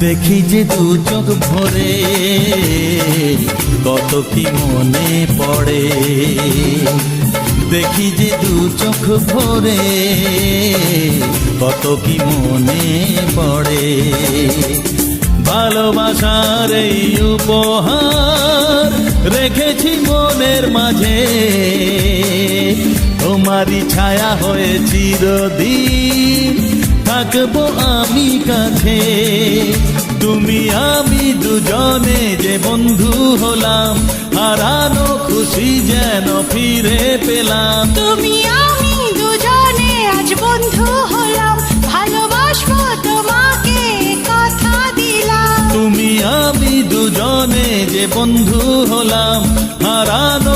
দেখি যে দু চোখ ভরে কত কি মনে পড়ে। দেখি যে দু চোখ ভরে কত কি মনে পড়ে। ভালোবাসার এই উপহার রেখেছি মনের মাঝে। তোমারই ছায়া হয়ে চিরদিন থাকব আমি কাছে। তুমি আমি দুজনে যে বন্ধু হলাম হারানো খুশি যেন ফিরে পেলাম। তুমি আমি দুজনে আজ বন্ধু হলাম ভালোবাসবো তোমাকে কথা দিলাম। তুমি আমি দুজনে যে বন্ধু হলাম হারানো